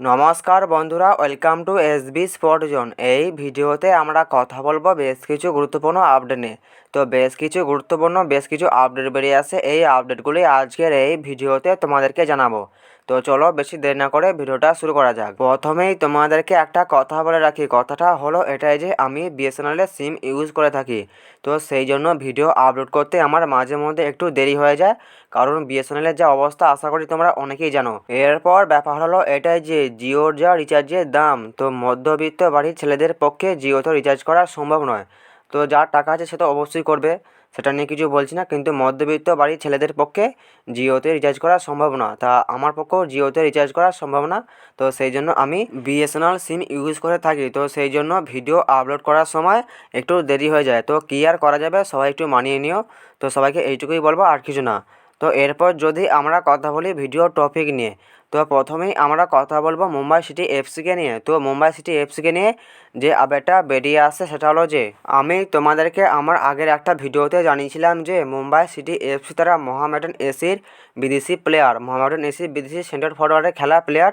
নমস্কার বন্ধুরা welcome to S B spot zone এই ভিডিওতে আমরা কথা বলব বেশ কিছু গুরুত্বপূর্ণ আপডেট নিয়ে। তো বেশ কিছু গুরুত্বপূর্ণ, বেশ কিছু আপডেট বেরিয়ে আসে। এই আপডেটগুলি আজকের এই ভিডিওতে তোমাদেরকে জানাব। তো চলো বেশি দেরি না করে ভিডিওটা শুরু করা যাক। প্রথমেই তোমাদেরকে একটা কথা বলে রাখি। কথাটা হলো এটাই যে আমি বিএসএনএলের সিম ইউজ করে থাকি। তো সেই জন্য ভিডিও আপলোড করতে আমার মাঝে মধ্যে একটু দেরি হয়ে যায়। কারণ বিএসএনএলের যা অবস্থা আশা করি তোমরা অনেকেই জানো। এরপর ব্যাপার হলো এটাই যে জিওর যা রিচার্জের দাম, তো মধ্যবিত্ত বাড়ির ছেলেদের পক্ষে জিওতে রিচার্জ করা সম্ভব নয়। তো যার টাকা আছে সে তো অবশ্যই করবে। সেটা নিয়ে কিছু বলছি না, কিন্তু মধ্যবিত্ত বাড়ির ছেলেদের পক্ষে জিওতে রিচার্জ করা সম্ভব না। তা আমার পক্ষেও জিওতে রিচার্জ করা সম্ভব না, তো সেই জন্য আমি বিএসএনএল সিম ইউজ করে থাকি। তো সেই জন্য ভিডিও আপলোড করার সময় একটু দেরি হয়ে যায়। তো কী আর করা যাবে, সবাই একটু মানিয়ে নিও। তো সবাইকে এইটুকুই বলব, আর কিছু না। তো এরপর যদি আমরা কথা বলি ভিডিও টপিক নিয়ে, তো প্রথমেই আমরা কথা বলব মুম্বাই সিটি এফসিকে নিয়ে। তো মুম্বাই সিটি এফসিকে নিয়ে যে আপডেটটা বেরিয়ে আসছে সেটা হলো যে, আমি তোমাদেরকে আমার আগের একটা ভিডিওতে জানিয়েছিলাম যে, মুম্বাই সিটি এফসি তারা মোহামেডান এসির বিদেশি প্লেয়ার মোহামেডান এসির বিদেশি সেন্টার ফরওয়ার্ডে খেলা প্লেয়ার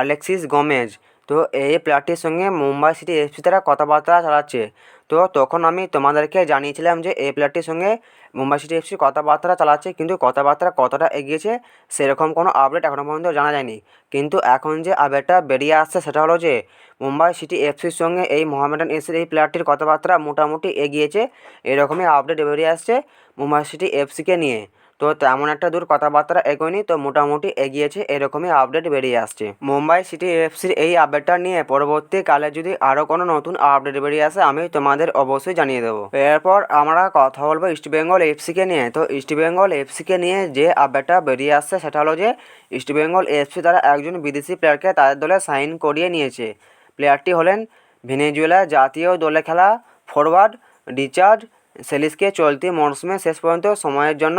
আলেক্সিস গমেজ তো এই প্লেয়ারটির সঙ্গে মুম্বাই সিটি এফসি তারা কথাবার্তা চালাচ্ছে। তো তখন আমি তোমাদেরকে জানিয়েছিলাম যে এই প্লেয়ারটির সঙ্গে মুম্বাই সিটি এফসি কথাবার্তা চালাচ্ছে, কিন্তু কথাবার্তা কতটা এগিয়েছে সেরকম কোনো আপডেট এখনও পর্যন্ত জানা যায়নি। কিন্তু এখন যে আপডেটটা বেরিয়ে আসছে সেটা হলো যে মুম্বাই সিটি এফসির সঙ্গে এই মোহামেডান এসির এই প্লেয়ারটির কথাবার্তা মোটামুটি এগিয়েছে, এরকমই আপডেট বেরিয়ে আসছে মুম্বাই সিটি এফসিকে নিয়ে। তো তেমন একটা দূর কথাবার্তা এগোয়নি, তো মোটামুটি এগিয়েছে, এরকমই আপডেট বেরিয়ে আসছে। মুম্বাই সিটি এফসির এই আপডেটটা নিয়ে পরবর্তীকালে যদি আরও কোনো নতুন আপডেট বেরিয়ে আসে, আমি তোমাদের অবশ্যই জানিয়ে দেবো। এরপর আমরা কথা বলব ইস্টবেঙ্গল এফসিকে নিয়ে। তো ইস্টবেঙ্গল এফসিকে নিয়ে যে আপডেটটা বেরিয়ে আসছে, সেটা হলো যে ইস্টবেঙ্গল এফসি তারা একজন বিদেশি প্লেয়ারকে তাদের দলে সাইন করিয়ে নিয়েছে। প্লেয়ারটি হলেন ভেনেজুয়েলা জাতীয় দলে খেলা ফরওয়ার্ড রিচার্ড সেলিসকে চলতি মরশুমে শেষ পর্যন্ত সময়ের জন্য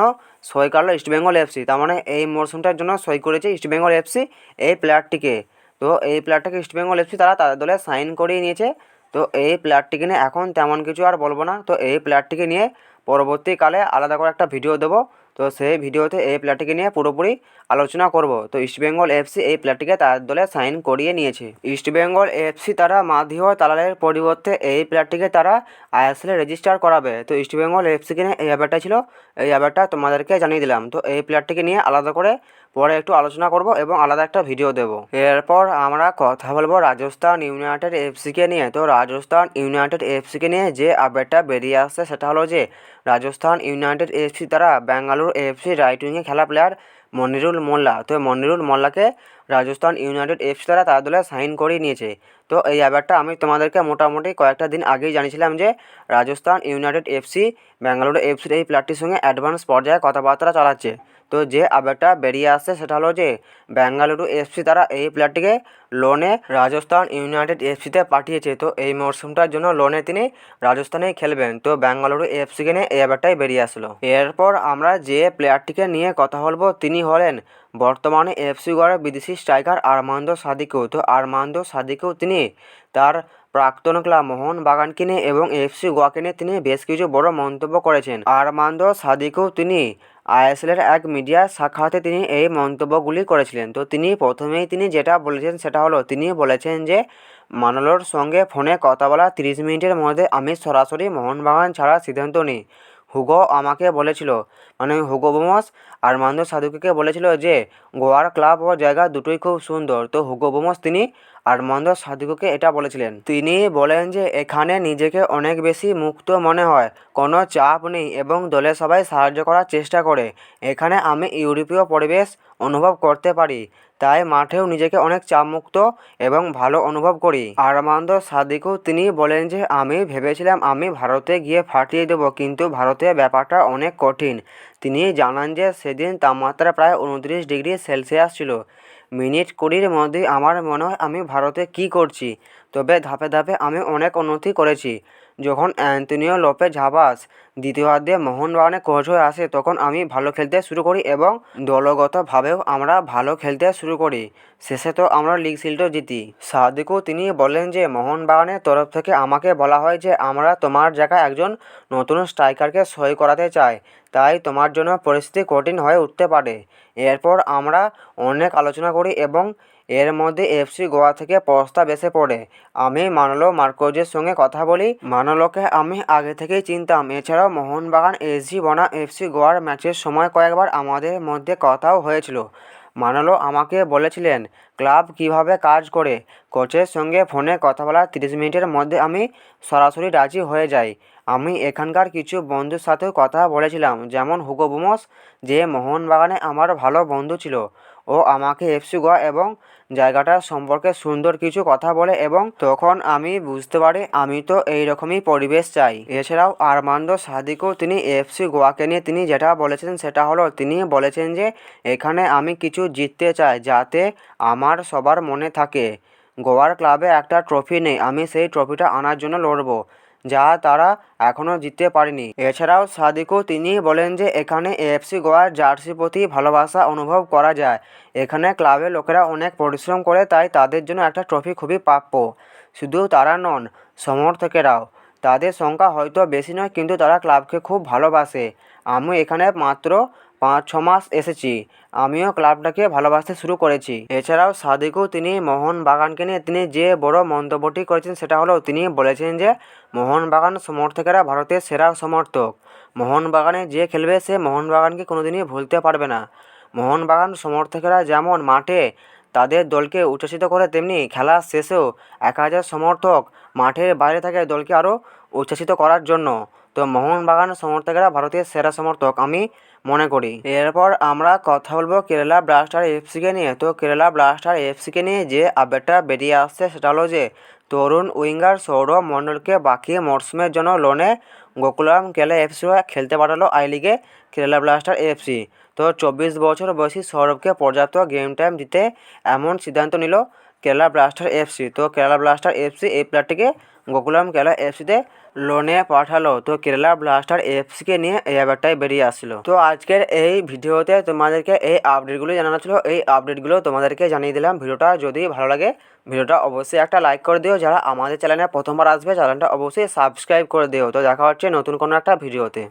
সই করল ইস্টবেঙ্গল এফসি। তার মানে এই মরশুমটার জন্য সই করেছে ইস্টবেঙ্গল এফসি এই প্লেয়ারটিকে। তো এই প্লেয়ারটাকে ইস্টবেঙ্গল এফসি তারা তাদের দলে সাইন করিয়ে নিয়েছে। তো এই প্লেয়ারটিকে নিয়ে এখন তেমন কিছু আর বলব না। তো এই প্লেয়ারটিকে নিয়ে পরবর্তীকালে আলাদা করে একটা ভিডিও দেবো। তো সেই ভিডিওতে এই প্লেয়ারটিকে নিয়ে পুরোপুরি আলোচনা করব। তো ইস্টবেঙ্গল এফসি এই প্লেয়ারটিকে তার দলে সাইন করিয়ে নিয়েছে। ইস্টবেঙ্গল এফসি তারা মাধিও তালালের পরিবর্তে এই প্লেয়ারটিকে তারা আইএসএলে রেজিস্টার করাবে। তো ইস্টবেঙ্গল এফসিকে নিয়ে এই অ্যাপারটা ছিল। এই অ্যাপারটা তোমাদেরকে জানিয়ে দিলাম। তো এই প্লেয়ারটিকে নিয়ে আলাদা করে পরে একটু আলোচনা করব এবং আলাদা একটা ভিডিও দেব। এরপর আমরা কথা বলব রাজস্থান ইউনাইটেড এফসিকে নিয়ে। তো রাজস্থান ইউনাইটেড এফসিকে নিয়ে যে আপডেটটা বেরিয়ে আসছে সেটা হলো যে, রাজস্থান ইউনাইটেড এফসি তারা ব্যাঙ্গালোর এফসি রাইট উইংয়ে খেলা প্লেয়ার মনিরুল মোল্লা। তো মনিরুল মোল্লাকে রাজস্থান ইউনাইটেড এফসি তারা তার দলে সাইন করিয়ে নিয়েছে। তো এই ব্যাপারটা আমি তোমাদেরকে মোটামুটি কয়েকটা দিন আগেই জানিয়েছিলাম যে, রাজস্থান ইউনাইটেড এফসি ব্যাঙ্গালোর এফসির এই প্লেয়ারটির সঙ্গে অ্যাডভান্স পর্যায়ে কথাবার্তা চালাচ্ছে। তো যে আপডেটটা বেরিয়ে আসছে সেটা হলো যে বেঙ্গালুরু এফসি তারা এই প্লেয়ারটিকে লোনে রাজস্থান ইউনাইটেড এফসিতে পাঠিয়েছে। তো এই মরশুমটার জন্য লোনে তিনি রাজস্থানেই খেলবেন। তো বেঙ্গালুরু এফসিকে নিয়ে এই ব্যাপারটাই বেরিয়ে আসলো। এরপর আমরা যে প্লেয়ারটিকে নিয়ে কথা বলব, তিনি হলেন বর্তমানে এফসি গড়ের বিদেশি স্ট্রাইকার আরমান্দো সাদিকো। তো আরমান্দো সাদিকো তিনি তার প্রাক্তন ক্লাব মোহনবাগানকে নিয়ে এবং এফসি গোয়াকে নিয়ে তিনি বেশ কিছু বড় মন্তব্য করেছেন। আরমান্দো সাদিকো তিনি আইএসএলের এক মিডিয়া শাখাতে তিনি এই মন্তব্যগুলি করেছিলেন। তো তিনি প্রথমেই তিনি যেটা বলেছেন সেটা হলো, তিনি বলেছেন যে, মানলোর সঙ্গে ফোনে কথা বলা তিরিশ মিনিটের মধ্যে আমি সরাসরি মোহনবাগান ছাড়ার সিদ্ধান্ত নিই। হুগো আমাকে বলেছিল মানে হুগো বোমাস আরমান্দো সাদুকে বলেছিল যে গোয়ার ক্লাব ও জায়গা দুটোই খুব সুন্দর। তো হুগো বোমাস তিনি আরমান্দো সাদুকে এটা বলেছিলেন, তিনি বলেন যে এখানে নিজেকে অনেক বেশি মুক্ত মনে হয়, কোনো চাপ নেই এবং দলে সবাই সাহায্য করার চেষ্টা করে। এখানে আমি ইউরোপীয় পরিবেশ অনুভব করতে পারি, তাই মাঠেও নিজেকে অনেক চাপমুক্ত এবং ভালো অনুভব করি। আরমান্দো সাদিকও তিনি বলেন যে, আমি ভেবেছিলাম আমি ভারতে গিয়ে ফাটিয়ে দেবো, কিন্তু ভারতে ব্যাপারটা অনেক কঠিন। তিনি জানান যে সেদিন তাপমাত্রা প্রায় উনত্রিশ ডিগ্রি সেলসিয়াস ছিল। মিনিট কুড়ির মধ্যে আমার মনে হয় আমি ভারতে কী করছি, তবে ধাপে ধাপে আমি অনেক উন্নতি করেছি। যখন অ্যান্তনিও লোপে ঝাবাস দ্বিতীয়ার্ধে মোহনবাগানে কোচ হয়ে আসে, তখন আমি ভালো খেলতে শুরু করি এবং দলগতভাবেও আমরা ভালো খেলতে শুরু করি। শেষে তো আমরা লিগ শিল্ডও জিতি। সাদিকও তিনি বলেন যে, মোহনবাগানের তরফ থেকে আমাকে বলা হয় যে, আমরা তোমার জায়গায় একজন নতুন স্ট্রাইকারকে সই করাতে চাই। তাই তোমার জন্য পরিস্থিতি কঠিন হয়ে উঠতে পারে। এরপর আমরা অনেক আলোচনা করি এবং এর মধ্যে এফসি গোয়া থেকে প্রস্তাব এসে পড়ে। আমি মানলো মার্কোজের সঙ্গে কথা বলি। মানলোকে আমি আগে থেকেই চিনতাম। এছাড়াও মোহনবাগান এসজি বনাম এফসি গোয়ার ম্যাচের সময় কয়েকবার আমাদের মধ্যে কথাও হয়েছিল। মানলো আমাকে বলেছিলেন, ক্লাব কীভাবে কাজ করে? কোচের সঙ্গে ফোনে কথা বলার তিরিশ মিনিটের মধ্যে আমি সরাসরি রাজি হয়ে যাই। আমি এখানকার কিছু বন্ধুর সাথেও কথা বলেছিলাম, যেমন হুগো বুমস, যে মোহনবাগানে আমার ভালো বন্ধু ছিল। ও আমাকে এফসি গোয়া এবং জায়গাটার সম্পর্কে সুন্দর কিছু কথা বলে এবং তখন আমি বুঝতে পারি, আমি তো এই রকমই পরিবেশ চাই। এছাড়াও আরমান্দো সাদিকও তিনি এফসি গোয়াকে নিয়ে তিনি যেটা বলেছেন সেটা হলো, তিনি বলেছেন যে, এখানে আমি কিছু জিততে চাই যাতে আমার সবার মনে থাকে। গোয়ার ক্লাবে একটা ট্রফি নেই, আমি সেই ট্রফিটা আনার জন্য লড়বো। যা তারা এখনও জিততে পারেনি। এছাড়াও সাদিকও তিনি বলেন যে এখানে এএফসি গোয়ার জার্সি প্রতি ভালোবাসা অনুভব করা যায়। এখানে ক্লাবের লোকেরা অনেক পরিশ্রম করে, তাই তাদের জন্য একটা ট্রফি খুবই প্রাপ্য। শুধু তারা নন, সমর্থকেরাও। তাদের সংখ্যা হয়তো বেশি নয়, কিন্তু তারা ক্লাবকে খুব ভালোবাসে। আমি এখানে মাত্র পাঁচ, ছ মাস এসেছি। আমিও ক্লাবটাকে ভালোবাসতে শুরু করেছি। এছাড়াও সাদিকও তিনি মোহনবাগানকে নিয়ে তিনি যে বড় মন্তব্যটি করেছেন সেটা হলো, তিনি বলেছেন যে মোহনবাগান সমর্থকেরা ভারতের সেরা সমর্থক। মোহনবাগানে যে খেলবে সে মোহনবাগানকে কোনোদিনই ভুলতে পারবে না। মোহনবাগান সমর্থকেরা যেমন মাঠে তাদের দলকে উচ্ছ্বসিত করে, তেমনি খেলার শেষেও এক হাজার সমর্থক মাঠের বাইরে থাকে দলকে আরও উচ্ছ্বসিত করার জন্য। তো মোহনবাগান সমর্থকেরা ভারতের সেরা সমর্থক। আমি মনে করি। এরপর আমরা কথা বলব কেরালা ব্লাস্টার এফসিকে নিয়ে। তো কেরালা ব্লাস্টার এফসিকে নিয়ে যে আপডেটটা বেরিয়ে আসছে সেটা হলো যে, তরুণ উইঙ্গার সৌরভ মণ্ডলকে বাকি মরশুমের জন্য লোনে গোকুলাম কেলা এফসি খেলতে পাঠালো আই লিগে কেরালা ব্লাস্টার এফসি। তো চব্বিশ বছর বয়সী সৌরভকে পর্যাপ্ত গেম টাইম দিতে এমন সিদ্ধান্ত নিল কেরালা ব্লাস্টার এফসি। তো কেরালা ব্লাস্টার এফসি এই প্লেয়ারটিকে গোকুলাম কেরালা এফসিতে লোনে পাঠালো। তো কেরালা ব্লাস্টার এফসিকে নিয়ে এই ব্যাপারটাই বেরিয়ে আসলো। তো আজকের এই ভিডিওতে তোমাদেরকে এই আপডেটগুলো জানানো ছিল। এই আপডেটগুলো তোমাদেরকে জানিয়ে দিলাম। ভিডিওটা যদি ভালো লাগে, ভিডিওটা অবশ্যই একটা লাইক করে দিও। যারা আমাদের চ্যানেলে প্রথমবার আসবে, চ্যানেলটা অবশ্যই সাবস্ক্রাইব করে দিও। তো দেখা হচ্ছে নতুন কোনো একটা ভিডিওতে।